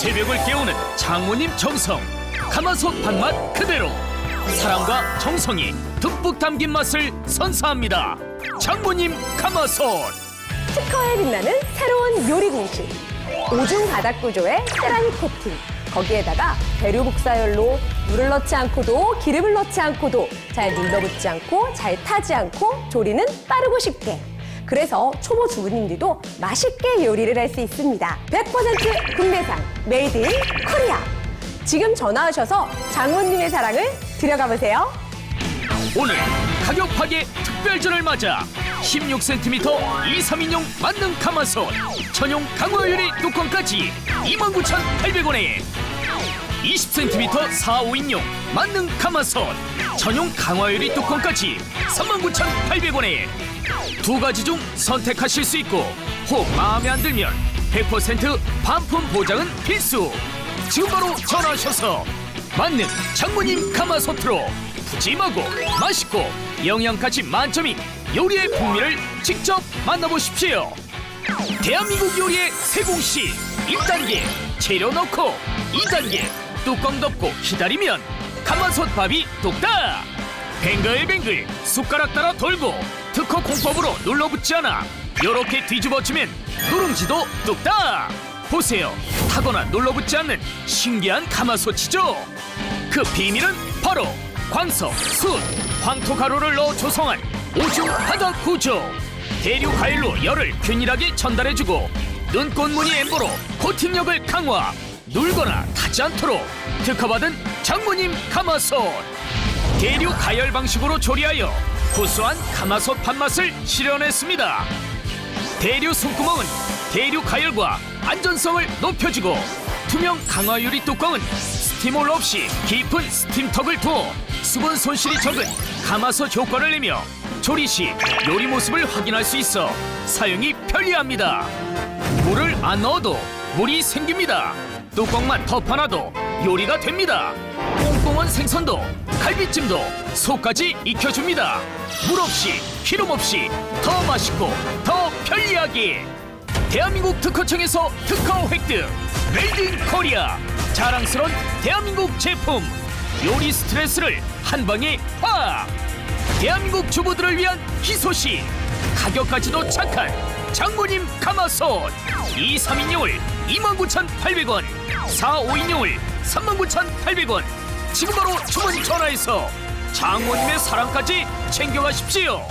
새벽을 깨우는 장모님 정성 가마솥 밥맛 그대로 사랑과 정성이 듬뿍 담긴 맛을 선사합니다 장모님 가마솥 특허에 빛나는 새로운 요리 공식. 오중 바닥 구조의 세라믹 코팅. 거기에다가 대류 복사열로 물을 넣지 않고도 기름을 넣지 않고도 잘 눌러붙지 않고 잘 타지 않고 조리는 빠르고 쉽게. 그래서 초보 주부님들도 맛있게 요리를 할 수 있습니다. 100% 국내산 메이드 인 코리아. 지금 전화하셔서 장모님의 사랑을 들여가 보세요. 오늘 가격 파괴 특별전을 맞아 16cm 2, 3인용 만능 가마솥 전용 강화 유리 뚜껑까지 29,800원에 20cm 4, 5인용 만능 가마솥 전용 강화 유리 뚜껑까지 39,800원에 두 가지 중 선택하실 수 있고 혹 마음에 안 들면 100% 반품 보장은 필수. 지금 바로 전화하셔서 만능 장모님 가마솥으로 푸짐하고 맛있고 영양가치 만점인 요리의 풍미를 직접 만나보십시오. 대한민국 요리의 세공시. 1단계 재료 넣고 2단계 뚜껑 덮고 기다리면 가마솥 밥이 뚝딱 뱅글뱅글 숟가락 따라 돌고 특허 공법으로 눌러붙지 않아. 요렇게 뒤집어치면 누룽지도 뚝딱 보세요. 타거나 눌러붙지 않는 신기한 가마솥이죠. 그 비밀은 바로 광석, 숯, 황토 가루를 넣어 조성한 오중 바닥 구조. 대류 가열로 열을 균일하게 전달해주고 눈꽃 무늬 엠보로 코팅력을 강화. 눌거나 타지 않도록 특허받은 장모님 가마솥. 대류 가열 방식으로 조리하여 고소한 가마솥 밥맛을 실현했습니다 대류 손구멍은 대류 가열과 안전성을 높여주고 투명 강화 유리 뚜껑은 스팀홀 없이 깊은 스팀턱을 두어 수분 손실이 적은 가마솥 효과를 내며 조리 시 요리 모습을 확인할 수 있어 사용이 편리합니다. 물을 안 넣어도 물이 생깁니다. 뚜껑만 덮어놔도 요리가 됩니다. 꽁꽁한 생선도 갈비찜도 속까지 익혀줍니다. 물 없이 기름 없이 더 맛있고 더 편리하게. 대한민국 특허청에서 특허 획득 메이드 인 코리아. 자랑스러운 대한민국 제품. 요리 스트레스를 한 방에 확! 대한민국 주부들을 위한 희소식. 가격까지도 착한 장모님 가마솥. 2, 3인용을 29,800원 4, 5인용을 39,800원 지금 바로 주문 전화해서 장모님의 사랑까지 챙겨가십시오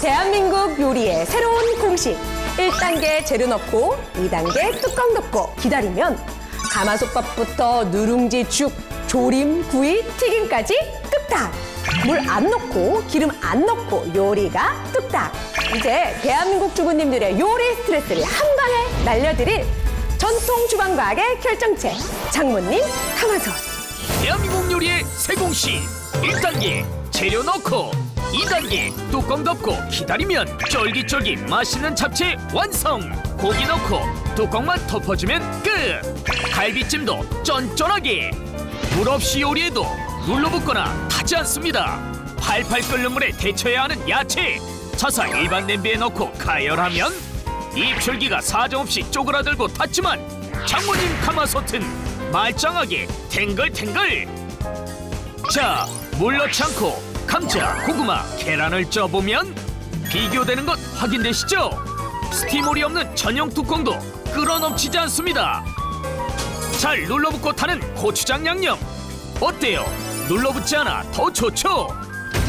대한민국 요리의 새로운 공식. 1단계 재료 넣고 2단계 뚜껑 덮고 기다리면 가마솥밥부터 누룽지 죽, 조림, 구이, 튀김까지 뚝딱. 물 안 넣고 기름 안 넣고 요리가 뚝딱. 이제 대한민국 주부님들의 요리 스트레스를 한 방에 날려드릴 전통 주방과학의 결정체 장모님 가마솥. 대한민국 요리의 세공시. 1단계 재료 넣고 2단계 뚜껑 덮고 기다리면 쫄깃쫄깃 맛있는 잡채 완성. 고기 넣고 뚜껑만 덮어주면 끝. 갈비찜도 쫀쫀하게. 물 없이 요리해도 눌러붙거나 타지 않습니다. 팔팔 끓는 물에 데쳐야 하는 야채. 자사 일반 냄비에 넣고 가열하면 입줄기가 사정없이 쪼그라들고 탔지만 장모님 가마솥은 말짱하게 탱글탱글 자, 물 넣지 않고 감자, 고구마, 계란을 쪄보면 비교되는 것 확인되시죠? 스티몰이 없는 전용 뚜껑도 끌어넘치지 않습니다. 잘 눌러붙고 타는 고추장 양념 어때요? 눌러붙지 않아 더 좋죠?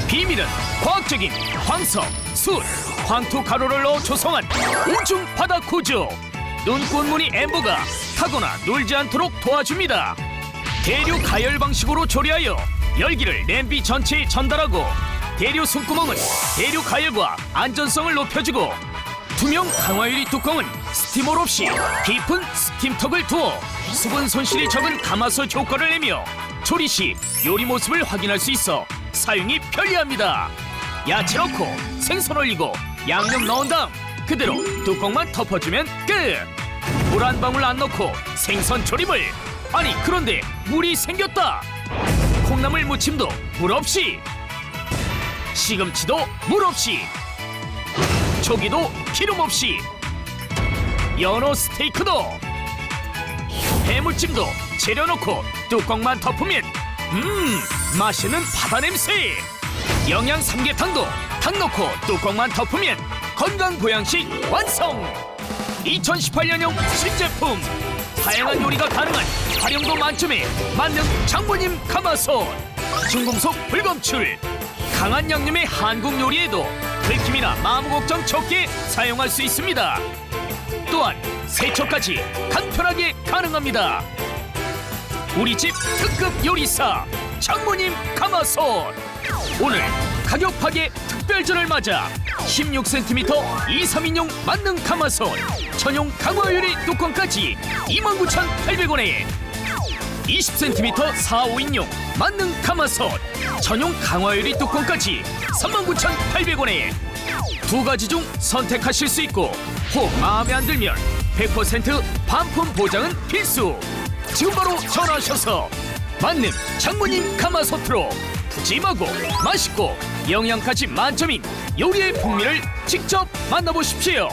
비밀은 과학적인 황석, 숯, 황토 가루를 넣어 조성한 우중 바닥 구조 눈꽃무늬 엠버가 타거나 눌지 않도록 도와줍니다. 대류 가열 방식으로 조리하여 열기를 냄비 전체에 전달하고 대류 손구멍은 대류 가열과 안전성을 높여주고 투명 강화유리 뚜껑은 스티머 없이 깊은 스팀턱을 두어 수분 손실이 적은 가마솥 효과를 내며 조리 시 요리 모습을 확인할 수 있어 사용이 편리합니다. 야채 넣고 생선 올리고 양념 넣은 다음 그대로 뚜껑만 덮어주면 끝. 물 한 방울 안 넣고 생선 조림을. 아니 그런데 물이 생겼다. 콩나물 무침도 물 없이. 시금치도 물 없이. 조기도 기름 없이. 연어 스테이크도. 해물찜도 재려놓고 뚜껑만 덮으면 음 맛있는 바다 냄새. 영양 삼계탕도 탕 넣고 뚜껑만 덮으면 건강 보양식 완성! 2018년형 신제품! 다양한 요리가 가능한 활용도 만점의 만능 장모님 가마솥! 중금속 불검출! 강한 양념의 한국 요리에도 들킴이나 마무 걱정 적게 사용할 수 있습니다! 또한 세척까지 간편하게 가능합니다! 우리 집 특급 요리사 장모님 가마솥! 오늘 가격 파괴 특별전을 맞아 16cm 2, 3인용 만능 가마솥 전용 강화 유리 뚜껑까지 29,800원에 20cm 4, 5인용 만능 가마솥 전용 강화 유리 뚜껑까지 39,800원에 두 가지 중 선택하실 수 있고 혹 마음에 안 들면 100% 반품 보장은 필수. 지금 바로 전화하셔서 만능 장모님 가마솥으로 푸짐하고 맛있고 영양가치 만점인 요리의 풍미를 직접 만나보십시오.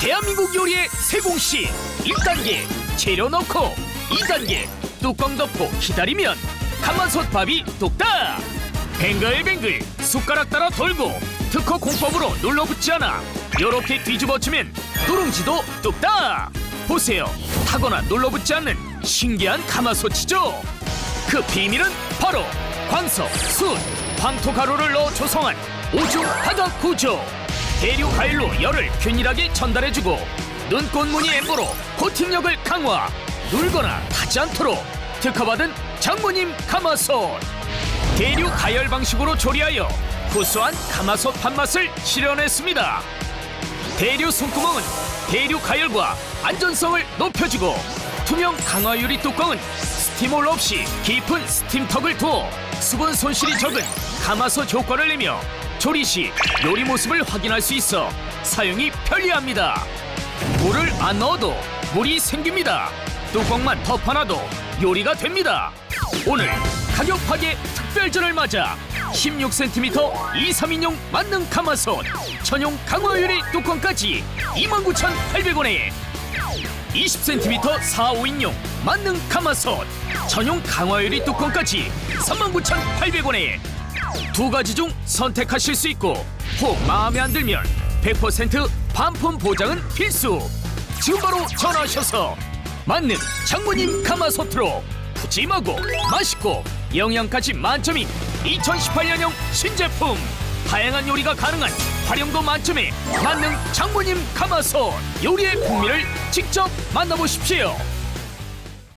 대한민국 요리의 세 공식 1단계 재료 넣고 2단계 뚜껑 덮고 기다리면 가마솥 밥이 뚝딱! 뱅글뱅글 숟가락 따라 돌고 특허 공법으로 눌러붙지 않아 요렇게 뒤집어주면 누룽지도 뚝딱! 보세요. 타거나 눌러붙지 않는 신기한 가마솥이죠. 그 비밀은 바로 광석, 숯, 황토 가루를 넣어 조성한 오중 바닥 구조. 대류 가열로 열을 균일하게 전달해주고 눈꽃 무늬 엠보로 코팅력을 강화. 눌거나 타지 않도록 특허받은 장모님 가마솥. 대류 가열 방식으로 조리하여 구수한 가마솥 밥맛을 실현했습니다. 대류 손구멍은 대류 가열과 안전성을 높여주고 투명 강화 유리 뚜껑은 스팀홀 없이 깊은 스팀턱을 두어 수분 손실이 적은 가마솥 효과를 내며 조리 시 요리 모습을 확인할 수 있어 사용이 편리합니다. 물을 안 넣어도 물이 생깁니다. 뚜껑만 덮어놔도 요리가 됩니다. 오늘 가격 파괴 특별전을 맞아 16cm 2, 3인용 만능 가마솥 전용 강화 유리 뚜껑까지 29,800원에 20cm 4, 5인용 만능 가마솥 전용 강화유리 뚜껑까지 39,800원에 두 가지 중 선택하실 수 있고 혹 마음에 안 들면 100% 반품 보장은 필수. 지금 바로 전화하셔서 만능 장모님 가마솥으로 푸짐하고 맛있고 영양가치 만점인 2018년형 신제품 다양한 요리가 가능한 활용도 만점의 만능 장모님 가마솥 요리의 풍미를 직접 만나보십시오